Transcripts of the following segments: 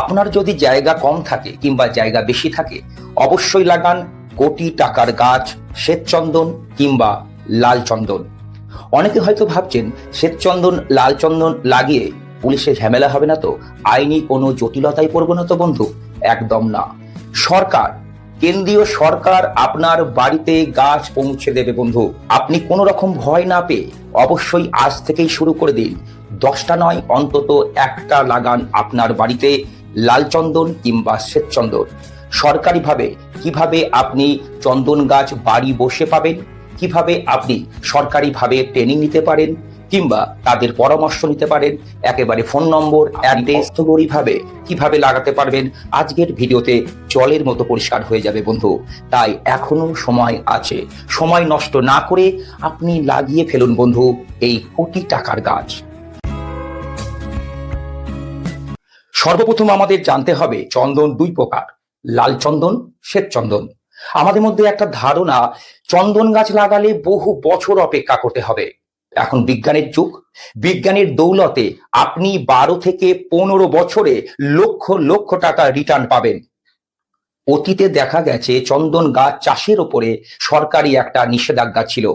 আপনার যদি জায়গা কম থাকে কিংবা জায়গা বেশি থাকে, অবশ্যই লাগান কোটি টাকার গাছ, শ্বেতচন্দন কিংবা লাল চন্দন। অনেকে হয়তো ভাবছেন, শ্বেতচন্দন, লাল চন্দন লাগিয়ে পুলিশের ঝামেলা হবে না তো? আইনি কোনো জটিলতায় পড়ব না তো বন্ধু? একদম না। সরকার, কেন্দ্রীয় সরকার আপনার বাড়িতে গাছ পৌঁছে দেবে বন্ধু। আপনি কোনো রকম ভয় না পেয়ে অবশ্যই আজ থেকেই শুরু করে দিন। দশটা নয়, অন্তত একটা লাগান আপনার বাড়িতে। লাল চন্দন কিংবা শ্বেতচন্দন। সরকারিভাবে কীভাবে আপনি চন্দন গাছ বাড়ি বসে পাবেন, কীভাবে আপনি সরকারিভাবে ট্রেনিং নিতে পারেন কিংবা তাদের পরামর্শ নিতে পারেন, একেবারে ফোন নম্বর অ্যাড্রেস ভাবে কীভাবে লাগাতে পারবেন, আজকের ভিডিওতে জলের মতো পরিষ্কার হয়ে যাবে বন্ধু। তাই এখনও সময় আছে। সময় নষ্ট না করে আপনি লাগিয়ে ফেলুন বন্ধু এই কোটি টাকার গাছ। সর্বপ্রথম আমাদের জানতে হবে চন্দন দুই প্রকার, লাল চন্দন, শ্বেত চন্দন। আমাদের মধ্যে একটা ধারণা, চন্দন গাছ লাগালে বহু বছর অপেক্ষা করতে হবে। এখন বিজ্ঞানের যুগ, বিজ্ঞানের দৌলতে আপনি বারো থেকে পনেরো বছরে লক্ষ লক্ষ টাকা রিটার্ন পাবেন। অতীতে দেখা গেছে চন্দন গাছ চাষের ওপরে সরকারি একটা নিষেধাজ্ঞা ছিল।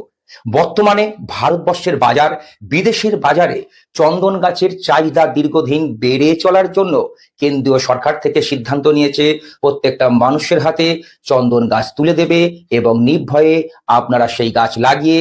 বর্তমানে ভারতবর্ষের বাজার, বিদেশের বাজারে চন্দন গাছের চাহিদা দীর্ঘদিন বেড়ে চলার জন্য কেন্দ্রীয় সরকার থেকে সিদ্ধান্ত নিয়েছে, প্রত্যেকটা মানুষের হাতে চন্দন গাছ তুলে দেবে এবং নির্ভয়ে আপনারা সেই গাছ লাগিয়ে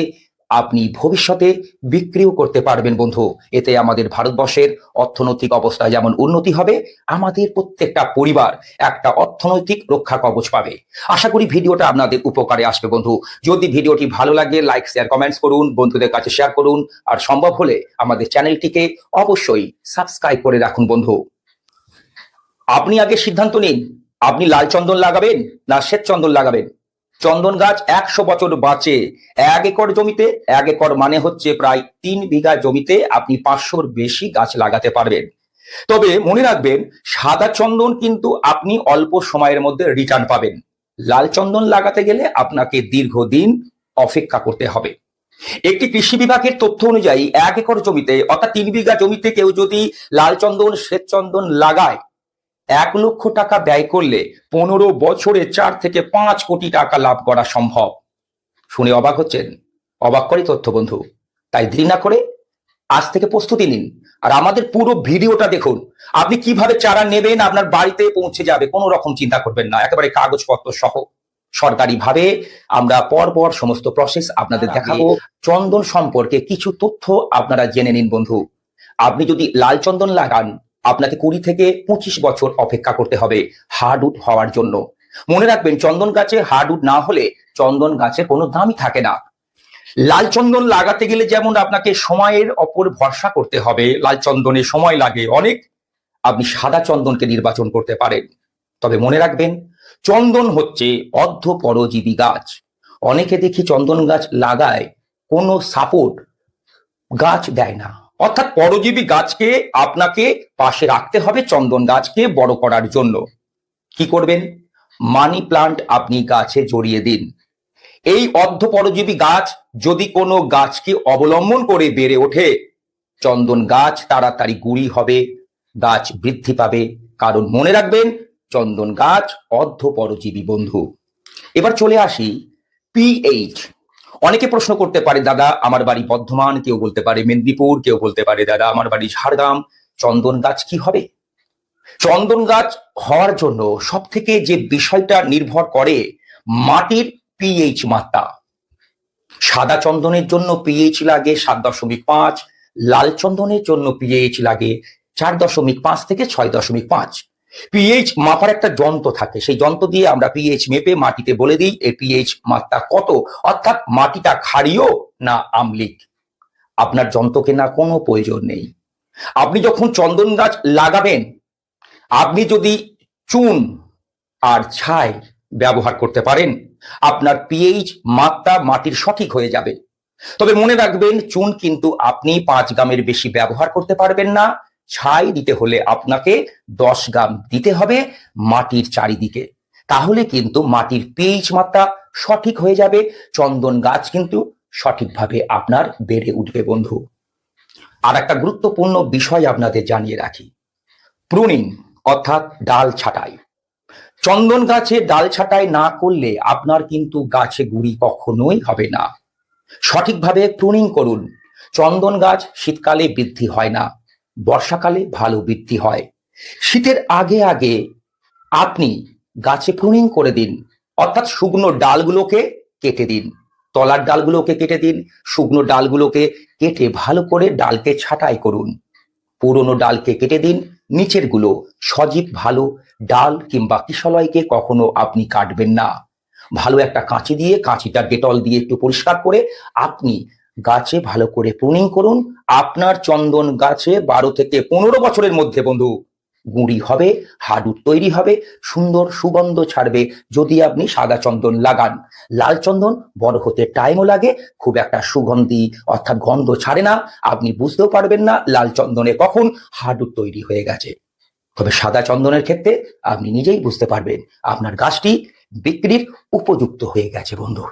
আপনি ভবিষ্যতে বিক্রিও করতে পারবেন, বন্ধু। এতে আমাদের ভারতবর্ষের অর্থনৈতিক অবস্থা যেমন উন্নতি হবে, আমাদের প্রত্যেকটা পরিবার একটা অর্থনৈতিক রক্ষা কবচ পাবে। আশা করি ভিডিওটা আপনাদের উপকারে আসবে, বন্ধু। যদি ভিডিওটি ভালো লাগে লাইক শেয়ার কমেন্টস করুন, বন্ধুদের কাছে শেয়ার করুন। আর সম্ভব হলে আমাদের চ্যানেলটিকে অবশ্যই সাবস্ক্রাইব করে রাখুন, বন্ধু। আপনি আগে সিদ্ধান্ত নিন, আপনি লাল চন্দন লাগাবেন না শ্বেত চন্দন লাগাবেন? চন্দন গাছ একশো বছর বাঁচে। এক একর জমিতে, এক একর মানে হচ্ছে প্রায় তিন বিঘা জমিতে আপনি পাঁচশোর বেশি গাছ লাগাতে পারবেন। তবে মনে রাখবেন, সাদা চন্দন কিন্তু আপনি অল্প সময়ের মধ্যে রিটার্ন পাবেন। লাল চন্দন লাগাতে গেলে আপনাকে দীর্ঘদিন অপেক্ষা করতে হবে। একটি কৃষি বিভাগের তথ্য অনুযায়ী, এক একর জমিতে অর্থাৎ তিন বিঘা জমিতে কেউ যদি লাল চন্দন, শ্বেত চন্দন লাগায় এক লক্ষ টাকা ব্যয় করলে পনেরো বছরে চার থেকে পাঁচ কোটি টাকা লাভ করা সম্ভব। শুনে অবাক হচ্ছেন। অবাক করে তথ্য বন্ধু তাই দেরি না করে আজ থেকে প্রস্তুতি নিন আর আমাদের পুরো ভিডিওটা দেখুন। আপনি কীভাবে চারা নেবেন আপনার বাড়িতে পৌঁছে যাবে কোনো রকম চিন্তা করবেন না। একেবারে কাগজপত্র সহ। সরকারিভাবে আমরা পরপর সমস্ত প্রসেস আপনাদের দেখাবো। চন্দন সম্পর্কে কিছু তথ্য আপনারা জেনে নিন বন্ধু। আপনি যদি লাল চন্দন লাগান আপনাকে কুড়ি থেকে পঁচিশ বছর অপেক্ষা করতে হবে হার্ডউড হওয়ার জন্য। মনে রাখবেন, চন্দন গাছে হার্ডউড না হলে চন্দন গাছের কোনো দামই থাকে না। লাল চন্দন লাগাতে গেলে যেমন আপনাকে সময়ের অপর ভরসা করতে হবে, লাল চন্দনে সময় লাগে অনেক, আপনি সাদা চন্দনকে নির্বাচন করতে পারেন। তবে মনে রাখবেন, চন্দন হচ্ছে অর্ধ পরজীবী গাছ। অনেকে দেখি চন্দন গাছ লাগায়, কোনো সাপোর্ট গাছ দেয় না। অর্থাৎ পরজীবী গাছকে আপনাকে পাশে রাখতে হবে চন্দন গাছকে বড় করার জন্য। কি করবেন? মানি প্লান্ট আপনি গাছে জড়িয়ে দিন। এই অর্ধ পরজীবী গাছ যদি কোনো গাছকে অবলম্বন করে বেড়ে ওঠে, চন্দন গাছ তাড়াতাড়ি গুড়ি হবে, গাছ বৃদ্ধি পাবে। কারণ মনে রাখবেন, চন্দন গাছ অর্ধ পরজীবী বন্ধু। এবার চলে আসি পিএইচ অনেকে প্রশ্ন করতে পারে, দাদা, আমার বাড়ি বর্ধমান। কেউ বলতে পারে, মেদিনীপুর। কেউ বলতে পারে, দাদা, আমার বাড়ি ঝাড়গ্রাম। চন্দন গাছ কি হবে? চন্দন গাছ হওয়ার জন্য সব থেকে যে বিষয়টা নির্ভর করে মাটির পিএইচ মাত্রা। সাদা চন্দনের জন্য পিএইচ লাগে সাত দশমিক পাঁচ, লাল চন্দনের জন্য পিএইচ লাগে চার দশমিক পাঁচ থেকে ছয় দশমিক পাঁচ। পিএইচ মাপার একটা যন্ত্র থাকে। সেই যন্ত্র দিয়ে আমরা পিএইচ মেপে মাটিতে বলে দিই, এই পিএইচ মাত্রা কত? অর্থাৎ মাটিটা ক্ষারীয় না আমলিক? আপনার যন্ত্র কেনা কোনো প্রয়োজন নেই। আপনি যখন চন্দন গাছ লাগাবেন, আপনি যদি চুন আর ছাই ব্যবহার করতে পারেন, আপনার পিএইচ মাত্রা মাটির সঠিক হয়ে যাবে। তবে মনে রাখবেন, চুন কিন্তু আপনি পাঁচ গ্রামের বেশি ব্যবহার করতে পারবেন না। ছাই দিতে হলে আপনাকে দশ গ্রাম দিতে হবে মাটির চারিদিকে। তাহলে কিন্তু মাটির পিএইচ মাত্রা সঠিক হয়ে যাবে, চন্দন গাছ কিন্তু সঠিকভাবে আপনার বেড়ে উঠবে বন্ধু। আর একটা গুরুত্বপূর্ণ বিষয় আপনাদের জানিয়ে রাখি। প্রুনিং, অর্থাৎ ডাল ছাঁটাই। চন্দন গাছে ডাল ছাঁটাই না করলে আপনার কিন্তু গাছে গুড়ি কখনোই হবে না। সঠিকভাবে প্রুনিং করুন। চন্দন গাছ শীতকালে বৃদ্ধি হয় না। বর্ষাকালে ভালো বৃদ্ধি হয়। শীতের আগে আগে আপনি গাছে প্রুনিং করে দিন, অর্থাৎ শুকনো ডালগুলোকে কেটে দিন। তলার ডালগুলোকে কেটে দিন, শুকনো ডালগুলোকে কেটে ভালো করে ডালকে ছাঁটাই করুন। পুরনো ডালকে কেটে দিন নিচেরগুলো সজীব ভালো ডাল কিংবা কিশলয়কে কখনো আপনি কাটবেন না। ভালো একটা কাঁচি দিয়ে, কাঁচিটা ডেটল দিয়ে একটু পরিষ্কার করে আপনি গাছে ভালো করে প্রুনিং করুন। আপনার চন্দন গাছে বারো থেকে পনেরো বছরের মধ্যে বন্ধু, গুঁড়ি হবে, হাডুর তৈরি হবে, সুন্দর সুগন্ধ ছাড়বে যদি আপনি সাদা চন্দন লাগান। লাল চন্দন বড় হতে টাইমও লাগে, খুব একটা সুগন্ধি অর্থাৎ গন্ধ ছাড়ে না, আপনি বুঝতেও পারবেন না লাল চন্দনে কখন হাডুর তৈরি হয়ে গেছে। তবে সাদা চন্দনের ক্ষেত্রে আপনি নিজেই বুঝতে পারবেন, আপনার গাছটি বিক্রির উপযুক্ত হয়ে গেছে বন্ধু।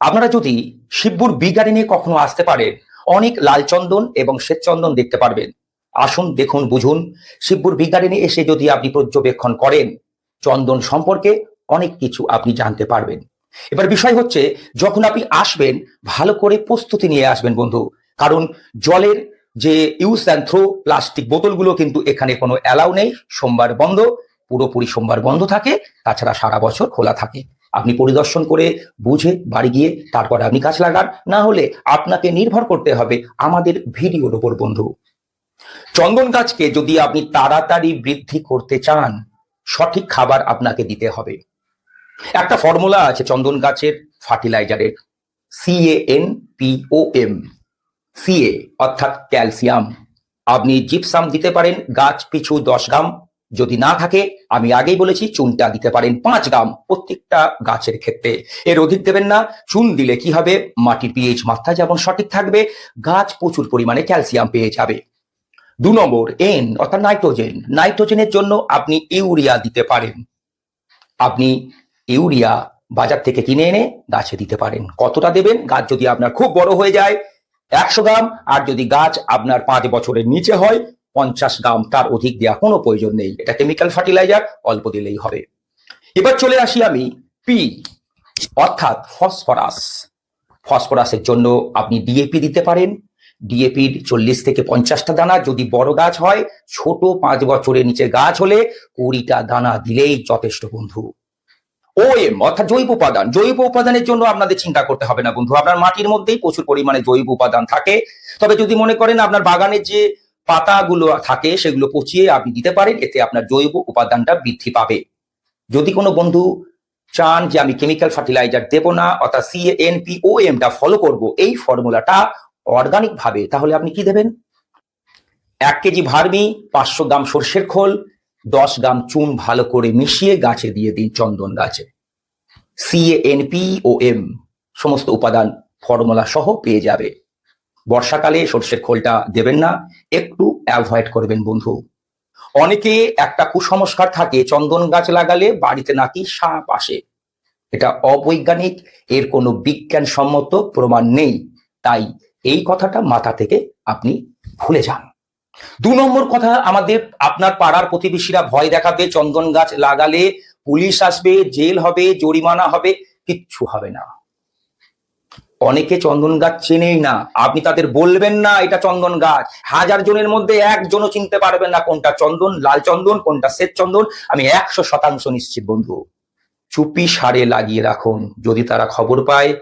আপনারা যদি শিবপুর বি গার্ডেনে কখনো আসতে পারেন অনেক লাল চন্দন এবং শ্বেত চন্দন দেখতে পারবেন। আসুন, দেখুন, বুঝুন, শিবপুর বি গার্ডেনে এসে যদি আপনি পর্যবেক্ষণ করেন, চন্দন সম্পর্কে অনেক কিছু আপনি জানতে পারবেন। এবার বিষয় হচ্ছে, যখন আপনি আসবেন, ভালো করে প্রস্তুতি নিয়ে আসবেন বন্ধু। কারণ জলের যে ইউজ অ্যান্ড থ্রো প্লাস্টিক বোতলগুলো কিন্তু এখানে কোনো অ্যালাউ নেই, সোমবার বন্ধ, পুরোপুরি সোমবার বন্ধ থাকে, তাছাড়া সারা বছর খোলা থাকে। আপনি পরিদর্শন করে বুঝে বাড়ি গিয়ে তারপর আপনি গাছ লাগান। না হলে আপনাকে নির্ভর করতে হবে আমাদের ভিডিওর ওপর বন্ধু। চন্দন গাছকে যদি আপনি তাড়াতাড়ি বৃদ্ধি করতে চান, সঠিক খাবার আপনাকে দিতে হবে। একটা ফর্মুলা আছে চন্দন গাছের ফার্টিলাইজারের। সিএএন পিওএম সিএ অর্থাৎ ক্যালসিয়াম। আপনি জিপসাম দিতে পারেন, গাছ পিছু দশ গ্রাম যদি না থাকে, আমি আগেই বলেছি চুনটা দিতে পারেন পাঁচ গ্রাম প্রত্যেকটা গাছের ক্ষেত্রে। এর অধিক দেবেন না, চুন দিলে কি হবে? মাটির পিএইচ মাত্রা যেমন সঠিক থাকবে, গাছ প্রচুর পরিমাণে ক্যালসিয়াম পেয়ে যাবে। দু নম্বর এন অর্থাৎ নাইট্রোজেন নাইট্রোজেনের জন্য আপনি ইউরিয়া দিতে পারেন। আপনি ইউরিয়া বাজার থেকে কিনে এনে গাছে দিতে পারেন। কতটা দেবেন? গাছ যদি আপনার খুব বড় হয়ে যায়, একশো গ্রাম, আর যদি গাছ আপনার পাঁচ বছরের নিচে হয় পঞ্চাশ গ্রাম, তার অধিক দেওয়া কোনো প্রয়োজন নেই। এটা কেমিক্যাল ফার্টিলাইজার অল্প দিলেই হবে। এবার চলে আসি আমি পি অর্থাৎ ফসফরাস ফসফরাসের জন্য আপনি ডিএপি দিতে পারেন। ডিএপির চল্লিশ থেকে পঞ্চাশটা দানা যদি বড় গাছ হয়, ছোট পাঁচ বছরের নিচে গাছ হলে কুড়িটা দানা দিলেই যথেষ্ট, বন্ধু। ওএম অর্থাৎ জৈব উপাদান। জৈব উপাদানের জন্য আপনাদের চিন্তা করতে হবে না, বন্ধু। আপনার মাটির মধ্যেই প্রচুর পরিমাণে জৈব উপাদান থাকে। তবে যদি মনে করেন আপনার বাগানের যে পাতাগুলো থাকে, সেগুলো পচিয়ে আপনি দিতে পারেন, এতে আপনার জৈব উপাদানটা বৃদ্ধি পাবে। যদি কোনো বন্ধু চান যে আমি কেমিক্যাল ফার্টিলাইজার দেবো না, অর্থাৎ সিএনপিওএম টা ফলো করব, এই ফর্মুলাটা অর্গানিক ভাবে, তাহলে আপনি কি দেবেন? এক কেজি ভার্মি, পাঁচশো গ্রাম সর্ষের খোল, দশ গ্রাম চুন ভালো করে মিশিয়ে গাছে দিয়ে দিন চন্দন গাছে। সিএনপিওএম সমস্ত উপাদান ফর্মুলা সহ পেয়ে যাবে। বর্ষাকালে সর্ষের খোলটা দেবেন না, একটু অ্যাভয়েড করবেন বন্ধু। অনেকে একটা কুসংস্কার থাকে, চন্দন গাছ লাগালে বাড়িতে নাকি সাপ আসে। এটা অবৈজ্ঞানিক, এর কোনো বিজ্ঞানসম্মত প্রমাণ নেই। তাই এই কথাটা মাথা থেকে আপনি ভুলে যান। দু নম্বর কথা, আমাদের আপনার পাড়ার প্রতিবেশীরা ভয় দেখাবে, চন্দন গাছ লাগালে পুলিশ আসবে, জেল হবে, জরিমানা হবে, কিচ্ছু হবে না। অনেকে চন্দন গাছ চেনেই না। আপনি তাদের বলবেন না, এটা চন্দন গাছ। হাজার জনের মধ্যে একজনও চিনতে পারবেন না কোনটা চন্দন, লাল চন্দন, কোনটা শ্বেত চন্দন। আমি একশো শতাংশ নিশ্চিত, বন্ধু। চুপি সারে লাগিয়ে রাখুন। যদি তারা খবর পায়,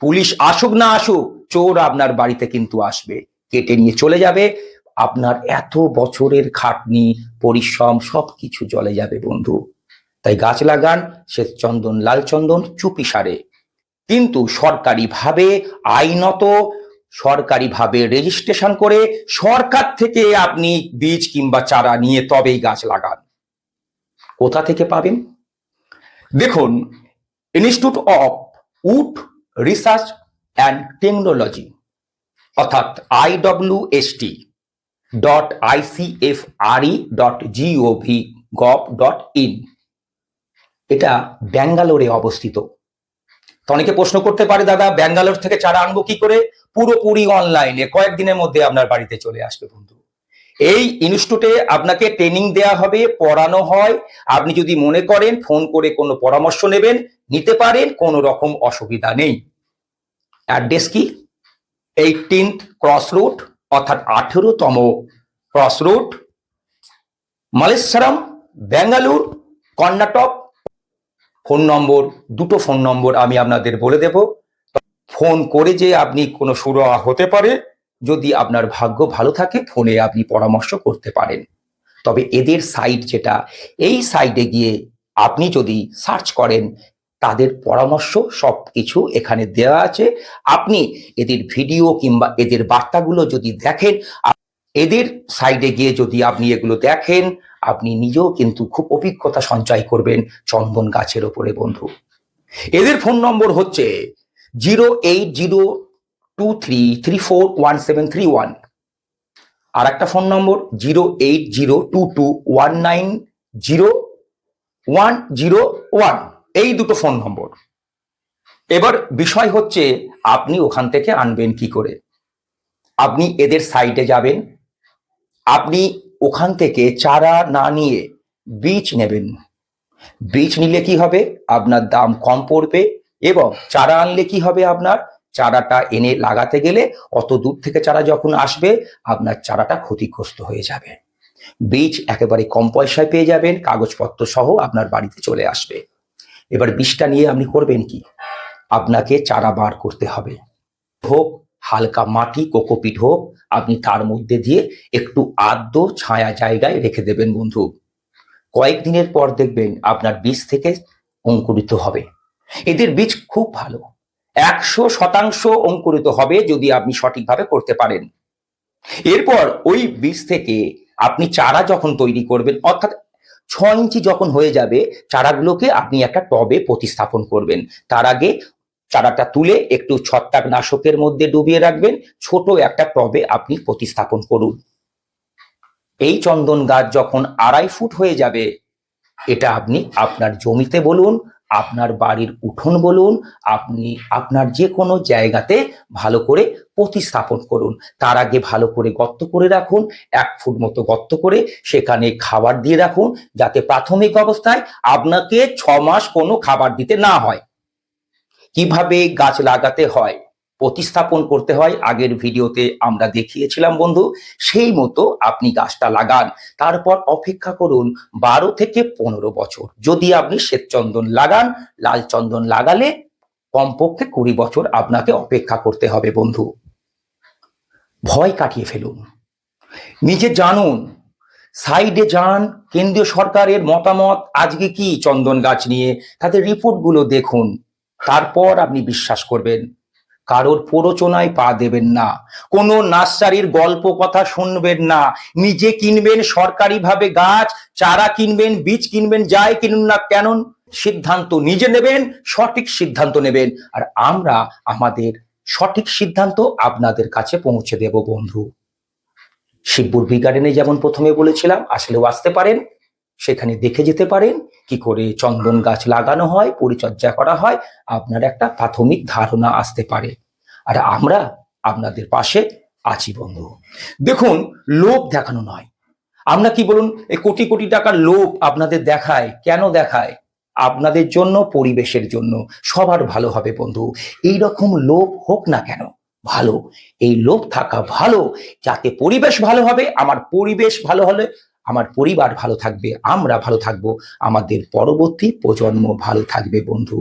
পুলিশ আসুক না আসুক, চোর আপনার বাড়িতে কিন্তু আসবে। কেটে নিয়ে চলে যাবে। আপনার এত বছরের খাটনি, পরিশ্রম, সবকিছু জলে যাবে, বন্ধু। তাই গাছ লাগান, শ্বেত চন্দন, লাল চন্দন, চুপি সারে। কিন্তু সরকারিভাবে আইনত সরকারিভাবে রেজিস্ট্রেশন করে সরকার থেকে আপনি বীজ কিংবা চারা নিয়ে তবেই গাছ লাগান। কোথা থেকে পাবেন? দেখুন institute of wood research and technology অর্থাৎ IWST dot ICFRE dot GOV gov dot in এটা ব্যাঙ্গালোরে অবস্থিত। তো অনেকে প্রশ্ন করতে পারে, দাদা, ব্যাঙ্গালোর থেকে চারা আনব কি করে? পুরোপুরি অনলাইনে কয়েকদিনের মধ্যে আপনার বাড়িতে চলে আসবে বন্ধু। এই ইনস্টিটিউটে আপনাকে ট্রেনিং দেওয়া হবে, পড়ানো হয়। আপনি যদি মনে করেন ফোন করে কোনো পরামর্শ নেবেন, নিতে পারেন, কোনো রকম অসুবিধা নেই। অ্যাড্রেস কি? এইটিন্থ ক্রস রুট অর্থাৎ আঠেরোতম cross route Malleshwaram Bengaluru Karnataka phone number, দুটো ফোন নম্বর আমি আপনাদের বলে দেব। ফোন করে যে আপনি কোনো শুরু হতে পারে, যদি আপনার ভাগ্য ভালো থাকে, ফোনে আপনি পরামর্শ করতে পারেন। তবে এদের সাইট যেটা, এই সাইটে গিয়ে আপনি যদি সার্চ করেন, তাদের পরামর্শ সব কিছু এখানে দেওয়া আছে। আপনি এদের ভিডিও কিংবা এদের বার্তাগুলো যদি দেখেন এদের সাইডে গিয়ে যদি আপনি এগুলো দেখেন আপনি নিজেও কিন্তু খুব অভিজ্ঞতা সঞ্চয় করবেন চন্দন গাছের ওপরে, বন্ধু। এদের ফোন নম্বর হচ্ছে zero eight zero two three three four one seven three one আর একটা phone number zero eight zero two two one nine zero one zero one এই দুটো ফোন নম্বর এবার বিষয় হচ্ছে, আপনি ওখান থেকে আনবেন কি করে? আপনি এদের সাইটে যাবেন। আপনি ওখান থেকে চারা না নিয়ে বীজ নেবেন। বীজ নিলে কি হবে? আপনার দাম কম পড়বে এবং চারা আনলে কি হবে আপনার? চারাটা এনে লাগাতে গেলে অত দূর থেকে চারা যখন আসবে, আপনার চারাটা ক্ষতিগ্রস্ত হয়ে যাবে। বীজ একেবারে কম পয়সায় পেয়ে যাবেন, কাগজপত্র সহ আপনার বাড়িতে চলে আসবে। এবার বীজটা নিয়ে আপনি করবেন কি? আপনাকে চারা বার করতে হবে। হোক হালকা মাটি, কোকোপিট হোক, আপনি তার মধ্যে দিয়ে একটু আদ্য ছায়া জায়গায় রেখে দেবেন বন্ধু। কয়েকদিনের পর দেখবেন আপনার বীজ থেকে অঙ্কুরিত হবে। এদের বীজ খুব ভালো। একশো শতাংশ অঙ্কুরিত হবে যদি আপনি সঠিকভাবে করতে পারেন। এরপর ওই বীজ থেকে আপনি চারা যখন তৈরি করবেন, অর্থাৎ ছ ইঞ্চি যখন হয়ে যাবে, চারাগুলোকে আপনি একটা টবে প্রতিস্থাপন করবেন। তার আগে চারাটা তুলে একটু ছত্রাক নাশকের মধ্যে ডুবিয়ে রাখবেন। ছোট একটা টবে আপনি প্রতিস্থাপন করুন। এই চন্দন গাছ যখন আড়াই ফুট হয়ে যাবে, এটা আপনি আপনার জমিতে বলুন, আপনার বাড়ির উঠোন বলুন, আপনি আপনার যে কোনো জায়গাতে ভালো করে প্রতিস্থাপন করুন। তার আগে ভালো করে গর্ত করে রাখুন, এক ফুট মতো গর্ত করে সেখানে খাবার দিয়ে রাখুন, যাতে প্রাথমিক অবস্থায় আপনাকে ছ মাস কোনো খাবার দিতে না হয়। কীভাবে গাছ লাগাতে হয়, প্রতিস্থাপন করতে হয়, আগের ভিডিওতে আমরা দেখিয়েছিলাম বন্ধু, সেই মতো আপনি গাছটা লাগান। তারপর অপেক্ষা করুন বারো থেকে পনেরো বছর। যদি আপনি শ্বেতচন্দন লাগান, লাল চন্দন লাগালে কমপক্ষে কুড়ি বছর আপনাকে অপেক্ষা করতে হবে বন্ধু। ভয় কাটিয়ে ফেলুন। নিজে জানুন, সাইডে যান, কেন্দ্রীয় সরকারের মতামত, আজকে কি চন্দন গাছ নিয়ে, তাদের রিপোর্টগুলো দেখুন। তারপর আপনি বিশ্বাস করবেন। কারোর প্ররোচনায় পা দেবেন না। কোনো নার্সারির গল্প কথা শুনবেন না। নিজে কিনবেন সরকারিভাবে গাছ, চারা কিনবেন, বীজ কিনবেন, যাই কিনুন না কেন, সিদ্ধান্ত নিজে নেবেন, সঠিক সিদ্ধান্ত নেবেন। আর আমরা আমাদের সঠিক সিদ্ধান্ত আপনাদের কাছে পৌঁছে দেব বন্ধু। শিবপুর বি গার্ডেনে যেমন প্রথমে বলেছিলাম, আসলেও আসতে পারেন। সেখানে দেখে যেতে পারেন কি করে চন্দন গাছ লাগানো হয়, পরিচর্যা করা হয়, আপনার একটা প্রাথমিক ধারণা আসতে পারে। আর আমরা আপনাদের পাশে আছি বন্ধু। দেখুন, লোভ দেখানো নয়। আমরা কি বলুন, এই কোটি কোটি টাকার লোভ আপনাদের দেখায়? কেন দেখায়? আপনাদের জন্য, পরিবেশের জন্য। সবার ভালো হবে বন্ধু। এই রকম লোভ হোক না কেন, ভালো। এই লোভ থাকা ভালো। যাতে পরিবেশ ভালো হবে, আমার পরিবেশ ভালো হলে আমার পরিবার ভালো থাকবে, আমরা ভালো থাকব, আমাদের পরবর্তী প্রজন্ম ভালো থাকবে বন্ধু।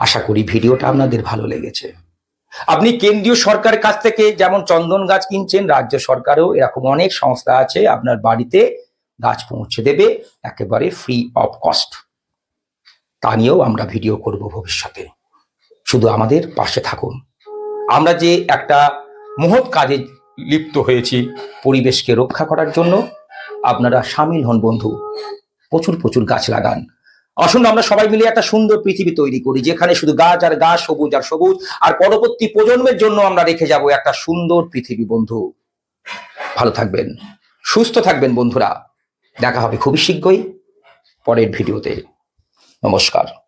আশা করি ভিডিওটা আপনাদের ভালো লেগেছে। আপনি কেন্দ্রীয় সরকারের কাছ থেকে যেমন চন্দন গাছ কিনছেন, রাজ্য সরকারেও এরকম অনেক সংস্থা আছে, আপনার বাড়িতে গাছ পৌঁছে দেবে, একেবারে ফ্রি অফ কস্ট তা নিয়েও আমরা ভিডিও করব ভবিষ্যতে। শুধু আমাদের পাশে থাকুন। আমরা যে একটা মহৎ কাজে লিপ্ত হয়েছি পরিবেশকে রক্ষা করার জন্য আপনারা সামিল হন, বন্ধু। প্রচুর প্রচুর গাছ লাগান। আসুন, আমরা সবাই মিলে একটা সুন্দর পৃথিবী তৈরি করি, যেখানে শুধু গাছ আর গাছ সবুজ আর সবুজ, আর পরবর্তী প্রজন্মের জন্য আমরা রেখে যাব একটা সুন্দর পৃথিবী, বন্ধু। ভালো থাকবেন, সুস্থ থাকবেন, বন্ধুরা। দেখা হবে খুবই শীঘ্রই পরের ভিডিওতে। নমস্কার।